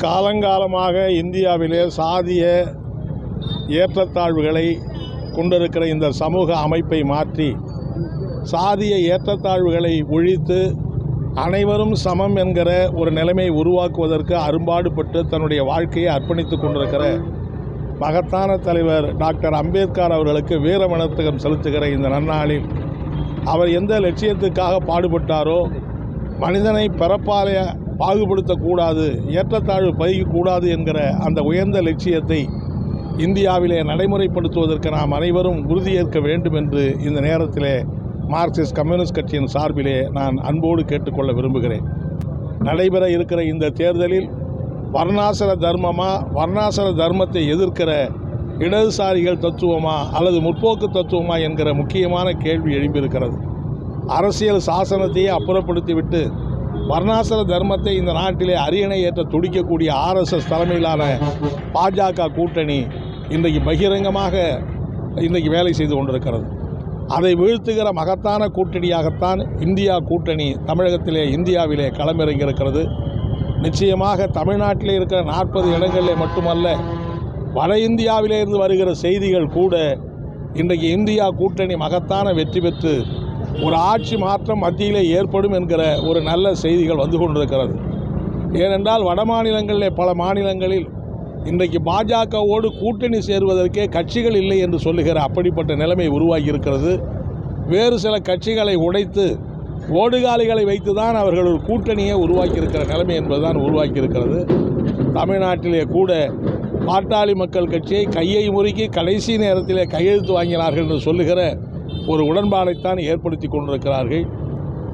காலங்காலமாக இந்தியாவிலே சாதிய ஏற்றத்தாழ்வுகளை கொண்டிருக்கிற இந்த சமூக அமைப்பை மாற்றி சாதிய ஏற்றத்தாழ்வுகளை ஒழித்து அனைவரும் சமம் என்கிற ஒரு நிலைமையை உருவாக்குவதற்கு அரும்பாடுபட்டு தன்னுடைய வாழ்க்கையை அர்ப்பணித்துக் கொண்டிருக்கிற மகத்தான தலைவர் டாக்டர் அம்பேத்கர் அவர்களுக்கு வீர வணக்கம் செலுத்துகிற இந்த நன்னாளில் அவர் எந்த லட்சியத்துக்காக பாடுபட்டாரோ மனிதனை பிறப்பாலே பாகுபடுத்தக்கூடாது ஏற்றத்தாழ்வு பதிக்கக்கூடாது என்கிற அந்த உயர்ந்த லட்சியத்தை இந்தியாவிலே நடைமுறைப்படுத்துவதற்கு நாம் அனைவரும் உறுதியேற்க வேண்டும் என்று இந்த நேரத்திலே மார்க்சிஸ்ட் கம்யூனிஸ்ட் கட்சியின் சார்பிலே நான் அன்போடு கேட்டுக்கொள்ள விரும்புகிறேன். நடைபெற இருக்கிற இந்த தேர்தலில் வர்ணாசிர தர்மமா வர்ணாசிர தர்மத்தை எதிர்க்கிற இடதுசாரிகள் தத்துவமா அல்லது முற்போக்கு தத்துவமா என்கிற முக்கியமான கேள்வி எழும்பியிருக்கிறது. அரசியல் சாசனத்தையே அப்புறப்படுத்திவிட்டு வர்ணாசிர தர்மத்தை இந்த நாட்டிலே அரியணை ஏற்ற துடிக்கக்கூடிய ஆர்எஸ்எஸ் தலைமையிலான பாஜக கூட்டணி இன்றைக்கு பகிரங்கமாக இன்றைக்கு வேலை செய்து கொண்டிருக்கிறது. அதை வீழ்த்துகிற மகத்தான கூட்டணியாகத்தான் இந்தியா கூட்டணி தமிழகத்திலே இந்தியாவிலே களமிறங்கியிருக்கிறது. நிச்சயமாக தமிழ்நாட்டிலே இருக்கிற நாற்பது இடங்களிலே மட்டுமல்ல வட இந்தியாவிலே இருந்து வருகிற செய்திகள் கூட இன்றைக்கு இந்தியா கூட்டணி மகத்தான வெற்றி பெற்று ஒரு ஆட்சி மாற்றம் மத்தியிலே ஏற்படும் என்கிற ஒரு நல்ல செய்திகள் வந்து கொண்டிருக்கிறது. ஏனென்றால் வட மாநிலங்களில் பல மாநிலங்களில் இன்றைக்கு பாஜகவோடு கூட்டணி சேருவதற்கே கட்சிகள் இல்லை என்று சொல்லுகிற அப்படிப்பட்ட நிலைமை உருவாகி இருக்கிறது வேறு சில கட்சிகளை உடைத்து ஓடுகாலிகளை வைத்து தான் அவர்கள் ஒரு கூட்டணியை உருவாக்கியிருக்கிற நிலைமை என்பதுதான் உருவாக்கியிருக்கிறது. தமிழ்நாட்டிலே கூட பாட்டாளி மக்கள் கட்சியை கையை முறுக்கி கடைசி நேரத்திலே கையெழுத்து வாங்கினார்கள் என்று சொல்லுகிற ஒரு உடன்பாடைத்தான் ஏற்படுத்தி கொண்டிருக்கிறார்கள்.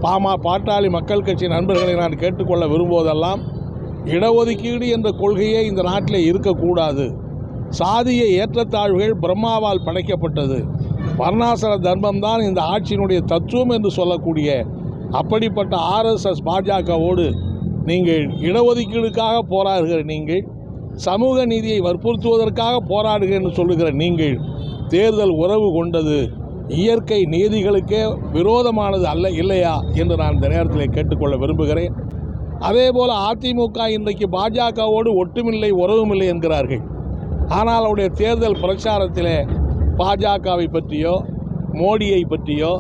பாமா பாட்டாளி மக்கள் கட்சி நண்பர்களை நான் கேட்டுக்கொள்ள விரும்புவதெல்லாம் இடஒதுக்கீடு என்ற கொள்கையே இந்த நாட்டில் இருக்கக்கூடாது. சாதிய ஏற்றத்தாழ்வுகள் பிரம்மாவால் படைக்கப்பட்டது. வர்ணாசர தர்மம்தான் இந்த ஆட்சியினுடைய தத்துவம் என்று சொல்லக்கூடிய அப்படிப்பட்ட ஆர்எஸ்எஸ் பாஜகவோடு நீங்கள் இடஒதுக்கீடுக்காக போராடுகிற நீங்கள் சமூக நீதியை வற்புறுத்துவதற்காக போராடுகிறேன் என்று சொல்லுகிற நீங்கள் தேர்தல் உறவு கொண்டது. இயற்கை நீதிகளுக்கே விரோதமானது அல்ல இல்லையா என்று நான் இந்த நேரத்தில் கேட்டுக்கொள்ள விரும்புகிறேன். அதே போல் அதிமுக இன்றைக்கு பாஜகவோடு ஒட்டுமில்லை உறவுமில்லை என்கிறார்கள். ஆனால் அவருடைய தேர்தல் பிரச்சாரத்திலே பாஜகவை பற்றியோ மோடியை பற்றியோ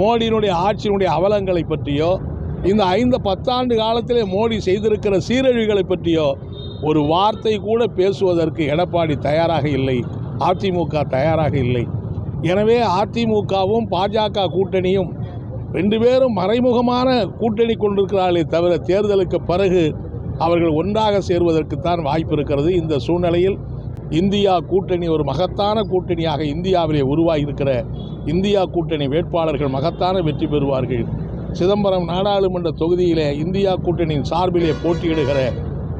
மோடியினுடைய ஆட்சியினுடைய அவலங்களை பற்றியோ இந்த ஐந்து பத்தாண்டு காலத்திலே மோடி செய்திருக்கிற சீரழிவுகளை பற்றியோ ஒரு வார்த்தை கூட பேசுவதற்கு எடப்பாடி தயாராக இல்லை அதிமுக தயாராக இல்லை. எனவே அதிமுகவும் பாஜக கூட்டணியும் ரெண்டு பேரும் மறைமுகமான கூட்டணி கொண்டிருக்கிறார்களே தவிர தேர்தலுக்கு பிறகு அவர்கள் ஒன்றாக சேர்வதற்குத்தான் வாய்ப்பு இருக்கிறது. இந்த சூழ்நிலையில் இந்தியா கூட்டணி ஒரு மகத்தான கூட்டணியாக இந்தியாவிலே உருவாகியிருக்கிற இந்தியா கூட்டணி வேட்பாளர்கள் மகத்தான வெற்றி பெறுவார்கள். சிதம்பரம் நாடாளுமன்ற தொகுதியிலே இந்தியா கூட்டணியின் சார்பிலே போட்டியிடுகிற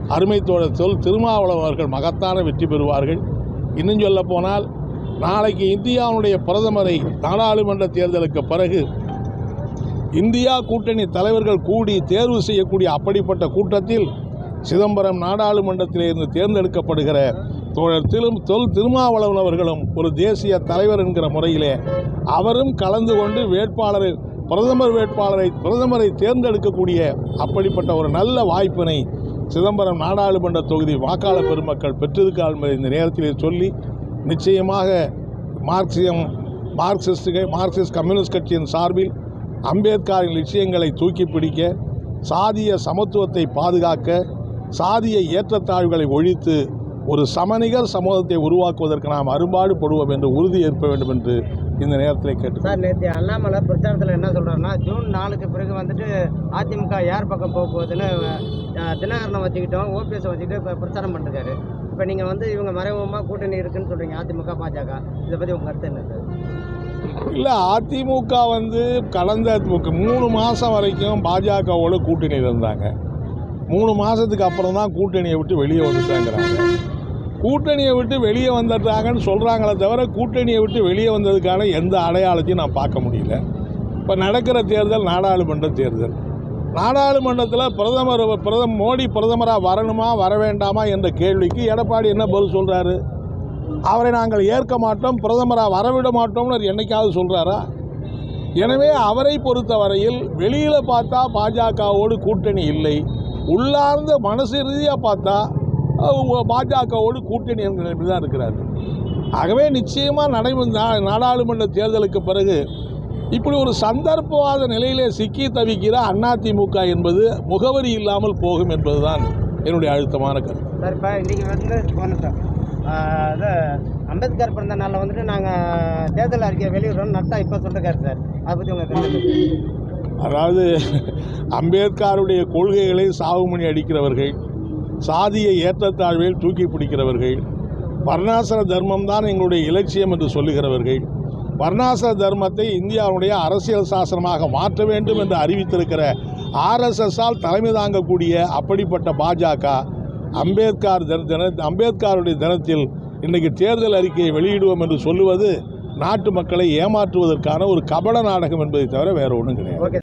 அருமை தோழர் தொல் திருமாவளவர்கள் மகத்தான வெற்றி பெறுவார்கள். இன்னும் சொல்ல போனால் நாளைக்கு இந்தியாவுடைய பிரதமரை நாடாளுமன்ற தேர்தலுக்கு பிறகு இந்தியா கூட்டணி தலைவர்கள் கூடி தேர்வு செய்யக்கூடிய அப்படிப்பட்ட கூட்டத்தில் சிதம்பரம் நாடாளுமன்றத்திலிருந்து தேர்ந்தெடுக்கப்படுகிற தோழர் திரு தொல் திருமாவளவன் அவர்களும் ஒரு தேசிய தலைவர் என்கிற முறையிலே அவரும் கலந்து கொண்டு வேட்பாளரை பிரதமர் வேட்பாளரை பிரதமரை தேர்ந்தெடுக்கக்கூடிய அப்படிப்பட்ட ஒரு நல்ல வாய்ப்பினை சிதம்பரம் நாடாளுமன்ற தொகுதி வாக்காளர் பெருமக்கள் பெற்றிருக்கார் என்பதை இந்த நேரத்திலே சொல்லி நிச்சயமாக மார்க்சியம் மார்க்சிஸ்டுகள் மார்க்சிஸ்ட் கம்யூனிஸ்ட் கட்சியின் சார்பில் அம்பேத்கரின் லட்சியங்களை தூக்கி பிடிக்க சாதிய சமத்துவத்தை பாதுகாக்க சாதிய ஏற்றத்தாழ்வுகளை ஒழித்து ஒரு சமநிகர் சமூகத்தை உருவாக்குவதற்கு நாம் அரும்பாடுபடுவோம் என்று உறுதி ஏற்ப வேண்டும் என்று இந்த நேரத்தில் கேட்டு சார் நேற்று அண்ணாமலை பிரச்சாரத்தில் என்ன சொல்கிறாருன்னா ஜூன் நாலுக்கு பிறகு வந்துட்டு அதிமுக யார் பக்கம் போக போகுதுன்னு தினகரனை வச்சுக்கிட்டோம் ஓபிஎஸ் வச்சுக்கிட்டு இப்போ பிரச்சாரம் பண்ணிருக்காரு இப்போ நீங்கள் வந்து இவங்க மறைமுகமாக கூட்டணி இருக்குன்னு சொல்கிறீங்க அதிமுக பாஜக. இதை பற்றி உங்கள் கருத்து என்ன சார் இல்லை அதிமுக வந்து கலந்த மூணு மாதம் வரைக்கும் பாஜகவோட கூட்டணி இருந்தாங்க. மூணு மாதத்துக்கு அப்புறம் தான் கூட்டணியை விட்டு வெளியே வந்துட்டாங்கிறாங்க. கூட்டணியை விட்டு வெளியே வந்துட்டாங்கன்னு சொல்கிறாங்களே தவிர கூட்டணியை விட்டு வெளியே வந்ததுக்கான எந்த அடையாளத்தையும் நான் பார்க்க முடியல. இப்போ நடக்கிற தேர்தல் நாடாளுமன்ற தேர்தல். நாடாளுமன்றத்தில் பிரதமர் பிரதம மோடி பிரதமராக வரணுமா வர வேண்டாமா என்ற கேள்விக்கு எடப்பாடி என்ன பதில் சொல்கிறாரு அவரை நாங்கள் ஏற்க மாட்டோம் பிரதமராக வரவிட மாட்டோம்னு அவர் என்னைக்காவது சொல்கிறாரா எனவே அவரை பொறுத்தவரையில் வெளியில் பார்த்தா பாஜகவோடு கூட்டணி இல்லை உள்ளார்ந்த மனசு ரீதியாக பார்த்தா பாஜகவோடு கூட்டணி என்கிற நிலைமையில் தான் இருக்கிறார் ஆகவே நிச்சயமாக நடைமுறை நாடாளுமன்ற தேர்தலுக்கு பிறகு இப்படி ஒரு சந்தர்ப்பவாத நிலையிலே சிக்கி தவிக்கிற அதிமுக என்பது முகவரி இல்லாமல் போகும் என்பதுதான் என்னுடைய அழுத்தமான கருத்து. சார் இப்போ இன்றைக்கி வந்து போனோம். சார் அம்பேத்கர் பிறந்த நாளில் வந்துட்டு நாங்கள் தேர்தல் அறிக்கையை வெளியிடுறோம் நட்டா இப்போ சொல்லிருக்காரு சார். அதை பற்றி உங்கள் கருத்து அதாவது அம்பேத்கருடைய கொள்கைகளை சாவுமணி அடிக்கிறவர்கள் சாதிய ஏற்றத்தாழ்வில் தூக்கி பிடிக்கிறவர்கள் வர்ணாசிர தர்மம் தான் எங்களுடைய இலட்சியம் என்று சொல்லுகிறவர்கள் வர்ணாசிர தர்மத்தை இந்தியாவுடைய அரசியல் சாசனமாக மாற்ற வேண்டும் என்று அறிவித்திருக்கிற ஆர்எஸ்எஸ்ஸால் தலைமை தாங்கக்கூடிய அப்படிப்பட்ட பாஜக அம்பேத்கர் தின அம்பேத்கருடைய தினத்தில் இன்றைக்கு தேர்தல் அறிக்கையை வெளியிடுவோம் என்று சொல்லுவது நாட்டு மக்களை ஏமாற்றுவதற்கான ஒரு கபட நாடகம் என்பதை தவிர வேறு ஒன்றும் கிடையாது. ஓகே.